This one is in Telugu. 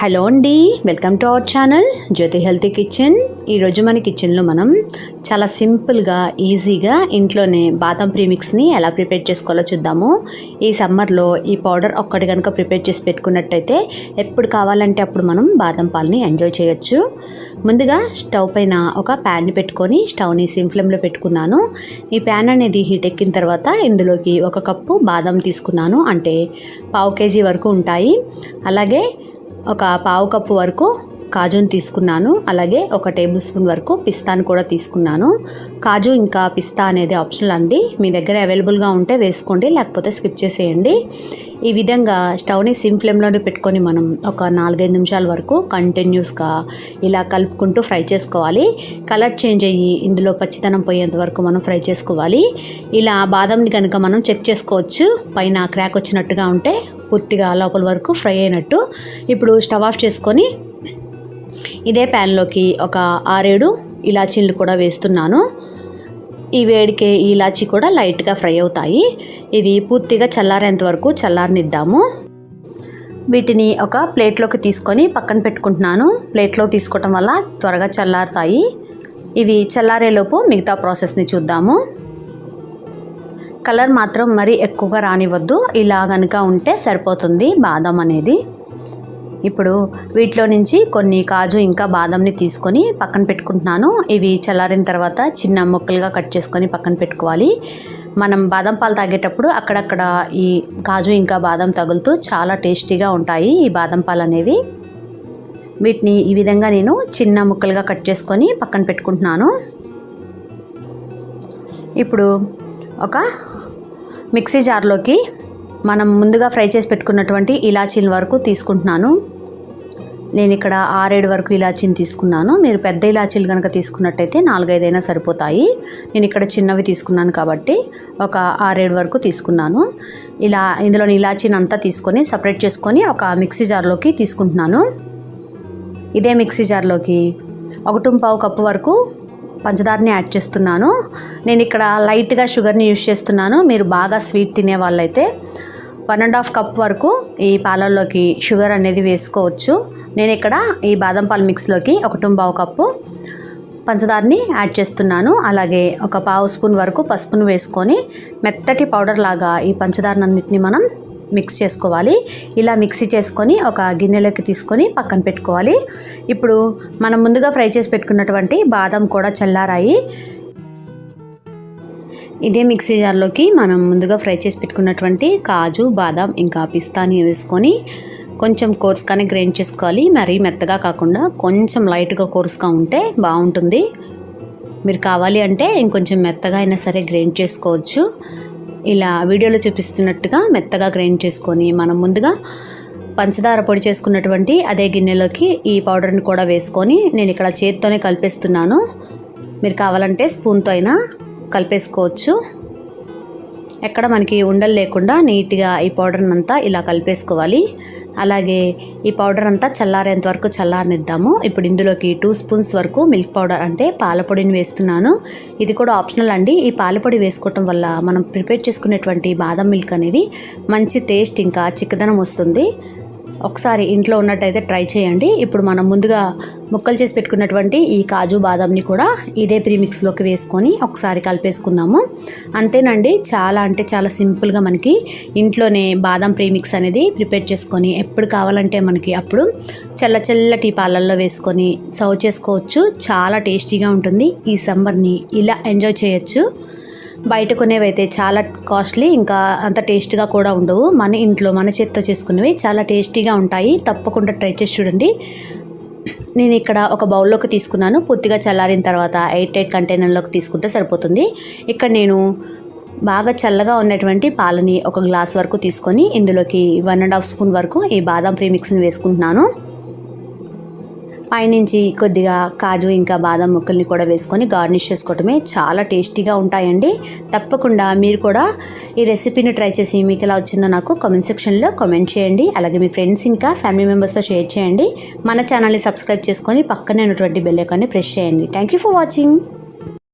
హలో అండి welcome to our channel Jyothi healthy kitchen. ఈరోజు మన కిచెన్లో మనం చాలా సింపుల్గా ఈజీగా ఇంట్లోనే బాదం ప్రీమిక్స్ని ఎలా ప్రిపేర్ చేసుకోవాలో చూద్దాము. ఈ సమ్మర్లో ఈ పౌడర్ ఒక్కటి కనుక ప్రిపేర్ చేసి పెట్టుకున్నట్టయితే ఎప్పుడు కావాలంటే అప్పుడు మనం బాదం పాలని ఎంజాయ్ చేయొచ్చు. ముందుగా స్టవ్ పైన ఒక ప్యాన్ని పెట్టుకొని స్టవ్ని సిమ్ ఫ్లేమ్లో పెట్టుకున్నాను. ఈ ప్యాన్ అనేది హీట్ ఎక్కిన తర్వాత ఇందులోకి ఒక కప్పు బాదం తీసుకున్నాను. అంటే పావు కేజీ వరకు ఉంటాయి. అలాగే ఒక పావు కప్పు వరకు కాజుని తీసుకున్నాను. అలాగే ఒక టేబుల్ స్పూన్ వరకు పిస్తాను కూడా తీసుకున్నాను. కాజు ఇంకా పిస్తా అనేది ఆప్షనల్ అండి. మీ దగ్గర అవైలబుల్గా ఉంటే వేసుకోండి లేకపోతే స్కిప్ చేసేయండి. ఈ విధంగా స్టవ్ని సిమ్ ఫ్లేమ్లోనే పెట్టుకొని మనం ఒక నాలుగైదు నిమిషాల వరకు కంటిన్యూస్గా ఇలా కలుపుకుంటూ ఫ్రై చేసుకోవాలి. కలర్ చేంజ్ అయ్యి ఇందులో పచ్చితనం పోయేంత వరకు మనం ఫ్రై చేసుకోవాలి. ఇలా బాదంని కనుక మనం చెక్ చేసుకోవచ్చు. పైన క్రాక్ వచ్చినట్టుగా ఉంటే పూర్తిగా లోపల వరకు ఫ్రై అయినట్టు. ఇప్పుడు స్టవ్ ఆఫ్ చేసుకొని ఇదే ప్యాన్లోకి ఒక ఆరేడు ఇలాచీలు కూడా వేస్తున్నాను. ఈ వేడికే ఈ కూడా లైట్గా ఫ్రై అవుతాయి. ఇవి పూర్తిగా చల్లారేంత వరకు చల్లారనిద్దాము. వీటిని ఒక ప్లేట్లోకి తీసుకొని పక్కన పెట్టుకుంటున్నాను. ప్లేట్లో తీసుకోవటం వల్ల త్వరగా చల్లారుతాయి. ఇవి చల్లారేలోపు మిగతా ప్రాసెస్ని చూద్దాము. కలర్ మాత్రం మరీ ఎక్కువగా రానివ్వద్దు. ఇలా కనుక ఉంటే సరిపోతుంది బాదం అనేది. ఇప్పుడు వీటిలో నుంచి కొన్ని కాజు ఇంకా బాదంని తీసుకొని పక్కన పెట్టుకుంటున్నాను. ఇవి చల్లారిన తర్వాత చిన్న ముక్కలుగా కట్ చేసుకొని పక్కన పెట్టుకోవాలి. మనం బాదం పాలు తాగేటప్పుడు అక్కడక్కడ ఈ కాజు ఇంకా బాదం తగులుతూ చాలా టేస్టీగా ఉంటాయి ఈ బాదం పాలు అనేవి. వీటిని ఈ విధంగా నేను చిన్న ముక్కలుగా కట్ చేసుకొని పక్కన పెట్టుకుంటున్నాను. ఇప్పుడు ఒక మిక్సీ జార్లోకి మనం ముందుగా ఫ్రై చేసి పెట్టుకున్నటువంటి ఇలాచీల వరకు తీసుకుంటున్నాను. నేను ఇక్కడ ఆరేడు వరకు ఇలాచీని తీసుకున్నాను. మీరు పెద్ద ఇలాచీలు కనుక తీసుకున్నట్టయితే నాలుగైదైనా సరిపోతాయి. నేను ఇక్కడ చిన్నవి తీసుకున్నాను కాబట్టి ఒక ఆరేడు వరకు తీసుకున్నాను. ఇలా ఇందులోని ఇలాచీని అంతా తీసుకొని సపరేట్ చేసుకొని ఒక మిక్సీ జార్లోకి తీసుకుంటున్నాను. ఇదే మిక్సీ జార్లోకి ఒకటి పావు కప్పు వరకు పంచదారని యాడ్ చేస్తున్నాను. నేను ఇక్కడ లైట్గా షుగర్ని యూజ్ చేస్తున్నాను. మీరు బాగా స్వీట్ తినే వాళ్ళైతే వన్ అండ్ హాఫ్ కప్ వరకు ఈ పాలల్లోకి షుగర్ అనేది వేసుకోవచ్చు. నేను ఇక్కడ ఈ బాదం పాలు మిక్స్లోకి ఒక టుంబావు కప్పు పంచదారని యాడ్ చేస్తున్నాను. అలాగే ఒక పావు స్పూన్ వరకు పసుపును వేసుకొని మెత్తటి పౌడర్ లాగా ఈ పంచదారనన్నింటినీ మనం మిక్స్ చేసుకోవాలి. ఇలా మిక్సీ చేసుకొని ఒక గిన్నెలోకి తీసుకొని పక్కన పెట్టుకోవాలి. ఇప్పుడు మనం ముందుగా ఫ్రై చేసి పెట్టుకున్నటువంటి బాదం కూడా చల్లారాయి. ఇదే మిక్సీ జార్లోకి మనం ముందుగా ఫ్రై చేసి పెట్టుకున్నటువంటి కాజు బాదం ఇంకా పిస్తాని వేసుకొని కొంచెం కోర్స్గానే గ్రైండ్ చేసుకోవాలి. మరీ మెత్తగా కాకుండా కొంచెం లైట్గా కోర్స్గా ఉంటే బాగుంటుంది. మీరు కావాలి అంటే ఇంకొంచెం మెత్తగా అయినా సరే గ్రైండ్ చేసుకోవచ్చు. ఇలా వీడియోలో చూపిస్తున్నట్టుగా మెత్తగా గ్రైండ్ చేసుకొని మనం ముందుగా పంచదార పొడి చేసుకున్నటువంటి అదే గిన్నెలోకి ఈ పౌడర్ని కూడా వేసుకొని నేను ఇక్కడ చేతితోనే కలిపేస్తున్నాను. మీరు కావాలంటే స్పూన్తో అయినా కలిపేసుకోవచ్చు. ఎక్కడ మనకి ఉండలు లేకుండా నీట్గా ఈ పౌడర్ని అంతా ఇలా కలిపేసుకోవాలి. అలాగే ఈ పౌడర్ అంతా చల్లారేంత వరకు చల్లారనిద్దాము. ఇప్పుడు ఇందులోకి టూ స్పూన్స్ వరకు మిల్క్ పౌడర్ అంటే పాలపొడిని వేస్తున్నాను. ఇది కూడా ఆప్షనల్ అండి. ఈ పాలపొడి వేసుకోవటం వల్ల మనం ప్రిపేర్ చేసుకునేటువంటి బాదం మిల్క్ అనేవి మంచి టేస్ట్ ఇంకా చిక్కదనం వస్తుంది. ఒకసారి ఇంట్లో ఉన్నట్టయితే ట్రై చేయండి. ఇప్పుడు మనం ముందుగా ముక్కలు చేసి పెట్టుకున్నటువంటి ఈ కాజు బాదంని కూడా ఇదే ప్రీమిక్స్లోకి వేసుకొని ఒకసారి కలిపేసుకుందాము. అంతేనండి చాలా అంటే చాలా సింపుల్గా మనకి ఇంట్లోనే బాదం ప్రీమిక్స్ అనేది ప్రిపేర్ చేసుకొని ఎప్పుడు కావాలంటే మనకి అప్పుడు చల్ల చల్లటి పాలల్లో వేసుకొని సర్వ్ చేసుకోవచ్చు. చాలా టేస్టీగా ఉంటుంది. ఈ సమ్మర్ని ఇలా ఎంజాయ్ చేయొచ్చు. బయట కొనేవైతే చాలా కాస్ట్లీ ఇంకా అంత టేస్ట్గా కూడా ఉండవు. మన ఇంట్లో మన చేత్తో చేసుకునేవి చాలా టేస్టీగా ఉంటాయి. తప్పకుండా ట్రై చేసి చూడండి. నేను ఇక్కడ ఒక బౌల్లోకి తీసుకున్నాను. పూర్తిగా చల్లారిన తర్వాత ఎయిట్ ఎయిట్ కంటైనర్లోకి తీసుకుంటే సరిపోతుంది. ఇక్కడ నేను బాగా చల్లగా ఉన్నటువంటి పాలని ఒక గ్లాస్ వరకు తీసుకొని ఇందులోకి వన్ అండ్ హాఫ్ స్పూన్ వరకు ఈ బాదం ప్రీమిక్స్ని వేసుకుంటున్నాను. పైనుంచి కొద్దిగా కాజు ఇంకా బాదం ముక్కల్ని కూడా వేసుకొని గార్నిష్ చేసుకోవటమే చాలా టేస్టీగా ఉంటాయండి. తప్పకుండా మీరు కూడా ఈ రెసిపీని ట్రై చేసి మీకు ఎలా వచ్చిందో నాకు కామెంట్ సెక్షన్లో కామెంట్ చేయండి. అలాగే మీ ఫ్రెండ్స్ ఇంకా ఫ్యామిలీ మెంబర్స్తో షేర్ చేయండి. మన ఛానల్ని సబ్స్క్రైబ్ చేసుకొని పక్కనే ఉన్నటువంటి బెల్ ఐకాన్ని ప్రెస్ చేయండి. Thank you for watching